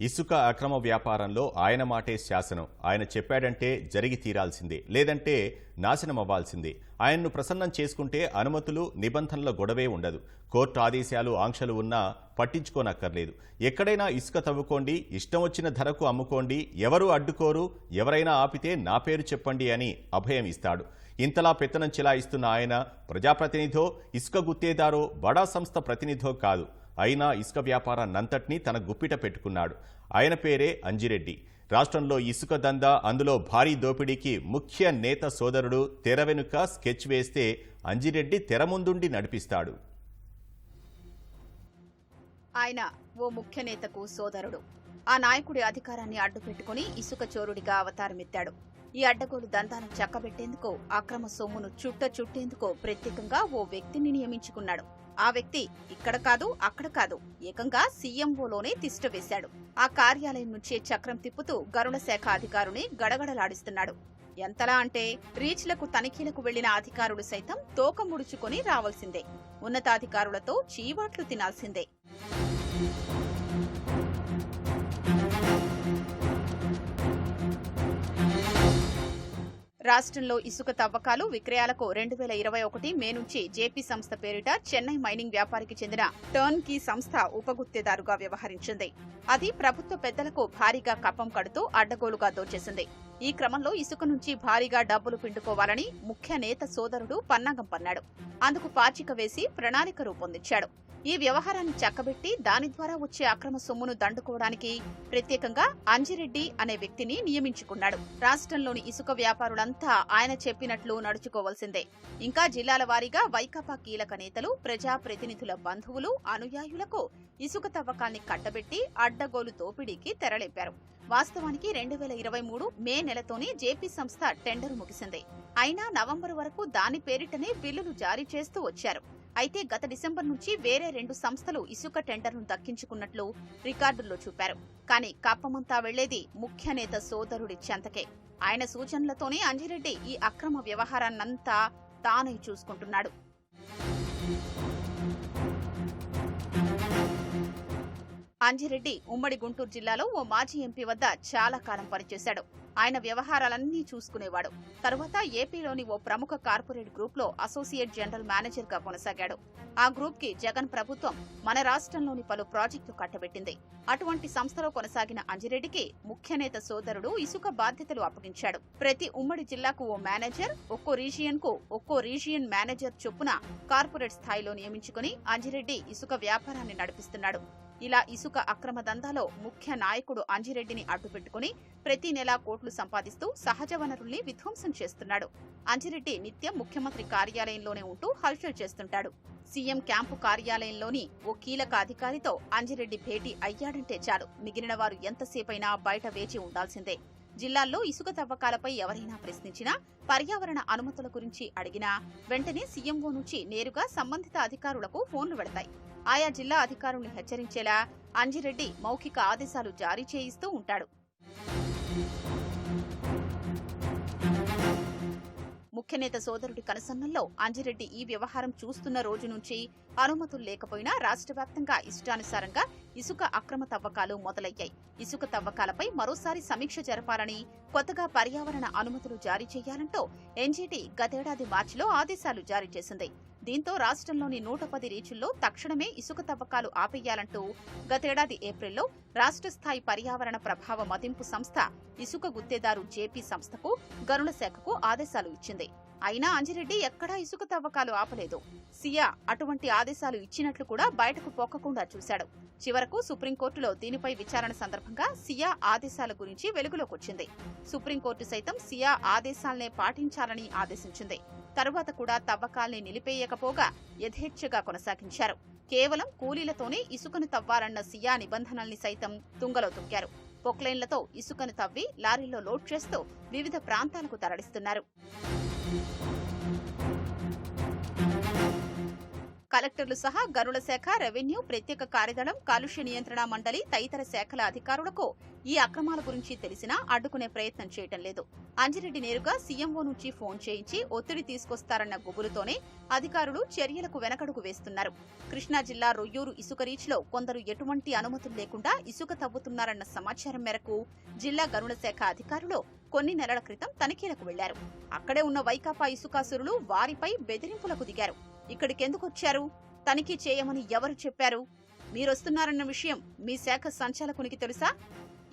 ఇసుక అక్రమ వ్యాపారంలో ఆయన మాటే శాసనం. ఆయన చెప్పాడంటే జరిగి తీరాల్సిందే లేదంటే నాశనం అవ్వాల్సిందే. ఆయన్ను ప్రసన్నం చేసుకుంటే అనుమతులు నిబంధనల గొడవే ఉండదు. కోర్టు ఆదేశాలు ఆంక్షలు ఉన్నా పట్టించుకోనక్కర్లేదు. ఎక్కడైనా ఇసుక తవ్వుకోండి ఇష్టం వచ్చిన ధరకు అమ్ముకోండి ఎవరు అడ్డుకోరు ఎవరైనా ఆపితే నా పేరు చెప్పండి అని అభయం ఇస్తాడు. ఇంతలా పెత్తనం చెలాయిస్తున్న ఆయన ప్రజాప్రతినిధో ఇసుక గుత్తేదారో బడా సంస్థ ప్రతినిధో కాదు. అయినా ఇసుక వ్యాపారాన్నంతటినీ తన గుప్పిట పెట్టుకున్నాడు. ఆయన పేరే అంజిరెడ్డి. రాష్ట్రంలో ఇసుక దందా అందులో భారీ దోపిడీకి ముఖ్య నేత సోదరుడు తెర వెనుక స్కెచ్ వేస్తే అంజిరెడ్డి తెర ముందుండి నడిపిస్తాడు. ఆయన ఓ ముఖ్య నేతకు సోదరుడు. ఆ నాయకుడి అధికారాన్ని అడ్డుపెట్టుకుని ఇసుక చోరుడిగా అవతారమెత్తాడు. ఈ అడ్డగోలు దందాను చక్కబెట్టేందుకు అక్రమ సొమ్మును చుట్ట చుట్టేందుకు ప్రత్యేకంగా ఓ వ్యక్తిని నియమించుకున్నాడు. ఆ వ్యక్తి ఇక్కడ కాదు అక్కడ కాదు. ఏకంగా సీఎంఓలోనే తిష్ట వేశాడు. ఆ కార్యాలయం నుంచే చక్రం తిప్పుతూ గరుడ శాఖ అధికారుని గడగడలాడిస్తున్నాడు. ఎంతలా అంటే రీచ్లకు తనిఖీలకు వెళ్ళిన అధికారులు సైతం తోక ముడుచుకొని రావాల్సిందే. ఉన్నతాధికారులతో చీవాట్లు తినాల్సిందే. రాష్ట్రంలో ఇసుక తవ్వకాలు విక్రయాలకు రెండు వేల ఇరవై ఒకటి మే నుంచి జేపీ సంస్థ పేరిట చెన్నై మైనింగ్ వ్యాపారికి చెందిన టర్న్ కీ సంస్థ ఉపగుత్తేదారుగా వ్యవహరించింది. అది ప్రభుత్వ పెద్దలకు భారీగా కప్పం కడుతూ అడ్డగోలుగా దోచేసింది. ఈ క్రమంలో ఇసుక నుంచి భారీగా డబ్బులు పిండుకోవాలని ముఖ్య నేత సోదరుడు పన్నాగం పన్నాడు. అందుకు పాచిక వేసి ప్రణాళిక రూపొందించాడు. ఈ వ్యవహారాన్ని చక్కబెట్టి దాని ద్వారా వచ్చే అక్రమ సొమ్మును దండుకోవడానికి ప్రత్యేకంగా అంజిరెడ్డి అనే వ్యక్తిని నియమించుకున్నాడు. రాష్ట్రంలోని ఇసుక వ్యాపారులంతా ఆయన చెప్పినట్లు నడుచుకోవాల్సిందే. ఇంకా జిల్లాల వారీగా వైకాపా కీలక నేతలు ప్రజా ప్రతినిధుల బంధువులు అనుయాయులకు ఇసుక తవ్వకాన్ని కట్టబెట్టి అడ్డగోలు దోపిడీకి తెరలేపారు. వాస్తవానికి రెండు వేల ఇరవై మూడు మే నెలతోనే జేపీ సంస్థ టెండర్ ముగిసింది. అయినా నవంబర్ వరకు దాని పేరిటనే బిల్లులు జారీ చేస్తూ వచ్చారు. అయితే గత డిసెంబర్ నుంచి వేరే రెండు సంస్థలు ఇసుక టెండర్ను దక్కించుకున్నట్లు రికార్డుల్లో చూపారు. కానీ కప్పమంతా వెళ్ళేది ముఖ్య నేత సోదరుడి చెంతకే. ఆయన సూచనలతోనే అంజిరెడ్డి ఈ అక్రమ వ్యవహారాన్నంతా తానే చూసుకుంటున్నాడు. అంజిరెడ్డి ఉమ్మడి గుంటూరు జిల్లాలో ఓ మాజీ ఎంపీ వద్ద చాలా కాలం పనిచేశాడు. ఆయన వ్యవహారాలన్నీ చూసుకునేవాడు. తరువాత ఏపీలోని ఓ ప్రముఖ కార్పొరేట్ గ్రూప్లో అసోసియేట్ జనరల్ మేనేజర్గా కొనసాగాడు. ఆ గ్రూప్కి జగన్ ప్రభుత్వం మన రాష్ట్రంలోని పలు ప్రాజెక్టులు కట్టబెట్టింది. అటువంటి సంస్థలో కొనసాగిన అంజిరెడ్డికి ముఖ్యనేత సోదరుడు ఇసుక బాధ్యతలు అప్పగించాడు. ప్రతి ఉమ్మడి జిల్లాకు ఓ మేనేజర్ ఒక్కో రీజియన్కు ఒక్కో రీజియన్ మేనేజర్ చొప్పున కార్పొరేట్ స్థాయిలో నియమించుకుని అంజిరెడ్డి ఇసుక వ్యాపారాన్ని నడిపిస్తున్నాడు. ఇలా ఇసుక అక్రమ దందాలో ముఖ్య నాయకుడు అంజిరెడ్డిని అడ్డుపెట్టుకుని ప్రతి నెలా కోట్లు సంపాదిస్తూ సహజ వనరుల్ని విధ్వంసం చేస్తున్నాడు. అంజిరెడ్డి నిత్యం ముఖ్యమంత్రి కార్యాలయంలోనే ఉంటూ హల్చల్ చేస్తుంటాడు. సీఎం క్యాంపు కార్యాలయంలోని ఓ కీలక అధికారితో అంజిరెడ్డి భేటీ అయ్యాడంటే చాలు. మిగిలిన వారు ఎంతసేపైనా బయట వేచి ఉండాల్సిందే. జిల్లాల్లో ఇసుక తవ్వకాలపై ఎవరైనా ప్రశ్నించినా పర్యావరణ అనుమతుల గురించి అడిగినా వెంటనే సీఎంఓ నుంచి నేరుగా సంబంధిత అధికారులకు ఫోన్లు పెడతాయి. ఆయా జిల్లా అధికారుల్ని హెచ్చరించేలా అంజిరెడ్డి మౌఖిక ఆదేశాలు జారీ చేయిస్తూ ఉంటాడు. ముఖ్యనేత సోదరుడి కనసన్నల్లో అంజిరెడ్డి ఈ వ్యవహారం చూస్తున్న రోజు నుంచి అనుమతులు లేకపోయినా రాష్ట్ర వ్యాప్తంగా ఇష్టానుసారంగా ఇసుక అక్రమ తవ్వకాలు మొదలయ్యాయి. ఇసుక తవ్వకాలపై మరోసారి సమీక్ష జరపాలని కొత్తగా పర్యావరణ అనుమతులు జారీ చేయాలంటూ ఎన్జీటీ గతేడాది మార్చిలో ఆదేశాలు జారీ చేసింది. దీంతో రాష్ట్రంలోని నూట పది రీచుల్లో తక్షణమే ఇసుక తవ్వకాలు ఆపేయాలంటూ గతేడాది ఏప్రిల్లో రాష్ట్ర స్థాయి పర్యావరణ ప్రభావ మదింపు సంస్థ ఇసుక గుత్తేదారు జేపీ సంస్థకు గనుల శాఖకు ఆదేశాలు ఇచ్చింది. అయినా అంజిరెడ్డి ఎక్కడా ఇసుక తవ్వకాలు ఆపలేదు. సియా అటువంటి ఆదేశాలు ఇచ్చినట్లు కూడా బయటకు పోకకుండా చూశాడు. చివరకు సుప్రీంకోర్టులో దీనిపై విచారణ సందర్భంగా సియా ఆదేశాల గురించి వెలుగులోకొచ్చింది. సుప్రీంకోర్టు సైతం సియా ఆదేశాలనే పాటించాలని ఆదేశించింది. తరువాత కూడా తవ్వకాల్ని నిలిపేయకపోగా యథేచ్ఛగా కొనసాగించారు. కేవలం కూలీలతోనే ఇసుకను తవ్వాలన్న సియా నిబంధనల్ని సైతం తుంగలో తుంకారు పొక్లైన్లతో ఇసుకను తవ్వి లారీలో లోడ్ చేస్తూ వివిధ ప్రాంతాలకు తరలిస్తున్నారు. కలెక్టర్లు సహా గనుల శాఖ రెవెన్యూ ప్రత్యేక కార్యదళం కాలుష్య నియంత్రణ మండలి తదితర శాఖల అధికారులకు ఈ అక్రమాల గురించి తెలిసినా అడ్డుకునే ప్రయత్నం చేయటం లేదు. అంజిరెడ్డి నేరుగా సీఎంఓ నుంచి ఫోన్ చేయించి ఒత్తిడి తీసుకొస్తారన్న గుబులుతోనే అధికారులు చర్యలకు వెనకడుగు వేస్తున్నారు. కృష్ణా జిల్లా రొయ్యూరు ఇసుక రీచ్లో కొందరు ఎటువంటి అనుమతులు లేకుండా ఇసుక తవ్వుతున్నారన్న సమాచారం మేరకు జిల్లా గనుల శాఖ అధికారులు కొన్ని నెలల క్రితం తనిఖీలకు వెళ్ళారు. అక్కడే ఉన్న వైకాపా ఇసుకాసురులు వారిపై బెదిరింపులకు దిగారు. ఇక్కడికెందుకు వచ్చారు తనిఖీ చేయమని ఎవరు చెప్పారు? మీరొస్తున్నారన్న విషయం మీ శాఖ సంచాలకునికి తెలుసా?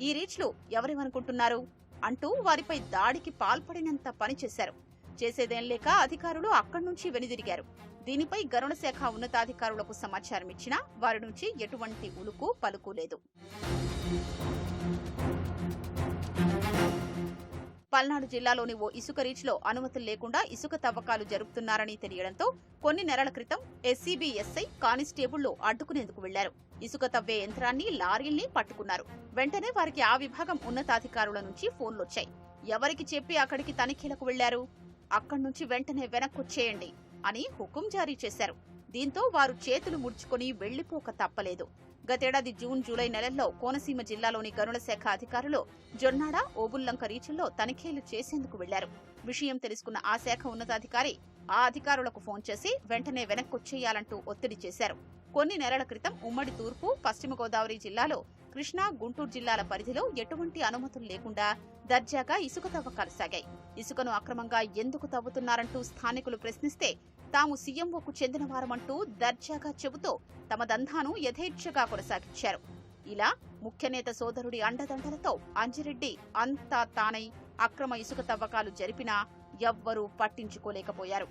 ఈ రీచ్లు ఎవరేమనుకుంటున్నారు? అంటూ వారిపై దాడికి పాల్పడినంత పని చేశారు. చేసేదేం లేక అధికారులు అక్కడి నుంచి వెనుదిరిగారు. దీనిపై గరుణ శాఖ ఉన్నతాధికారులకు సమాచారం ఇచ్చినా వారి నుంచి ఎటువంటి ఉలుకు పలుకు లేదు. పల్నాడు జిల్లాలోని ఓ ఇసుక రీచ్లో అనుమతులు లేకుండా ఇసుక తవ్వకాలు జరుపుతున్నారని తెలియడంతో కొన్ని నెలల క్రితం ఎస్సీబీ ఎస్ఐ కానిస్టేబుళ్ళు అడ్డుకునేందుకు వెళ్ళారు. ఇసుక తవ్వే యంత్రాన్ని లారీల్ని పట్టుకున్నారు. వెంటనే వారికి ఆ విభాగం ఉన్నతాధికారుల నుంచి ఫోన్లొచ్చాయి. ఎవరికి చెప్పి అక్కడికి తనిఖీలకు వెళ్ళారు? అక్కడి నుంచి వెంటనే వెనక్కొచ్చేయండి అని హుకుం జారీ చేశారు. దీంతో వారు చేతులు ముడుచుకొని వెళ్ళిపోక తప్పలేదు. గతేడాది జూన్ జూలై నెలల్లో కోనసీమ జిల్లాలోని గనుల శాఖ అధికారులు జొన్నాడ ఓబుల్లంక రీచుల్లో తనిఖీలు చేసేందుకు వెళ్ళారు. విషయం తెలుసుకున్న ఆ శాఖ ఉన్నతాధికారి ఆ అధికారులకు ఫోన్ చేసి వెంటనే వెనక్కొచ్చేయాలంటూ ఒత్తిడి చేశారు. కొన్ని నెలల క్రితం ఉమ్మడి తూర్పు పశ్చిమ గోదావరి జిల్లాలో కృష్ణా గుంటూరు జిల్లాల పరిధిలో ఎటువంటి అనుమతులు లేకుండా దర్జాగా ఇసుక తవ్వకాలు సాగాయి. ఇసుకను అక్రమంగా ఎందుకు తవ్వుతున్నారంటూ స్థానికులు ప్రశ్నిస్తే తాము సీఎంఓకు చెందిన వారమంటూ దర్జాగా చెబుతూ తమ దంధాను యథేచ్ఛగా కొనసాగించారు. ఇలా ముఖ్యనేత సోదరుడి అండదండలతో అంజిరెడ్డి అంతా తానై అక్రమ ఇసుక తవ్వకాలు జరిపినా ఎవ్వరూ పట్టించుకోలేకపోయారు.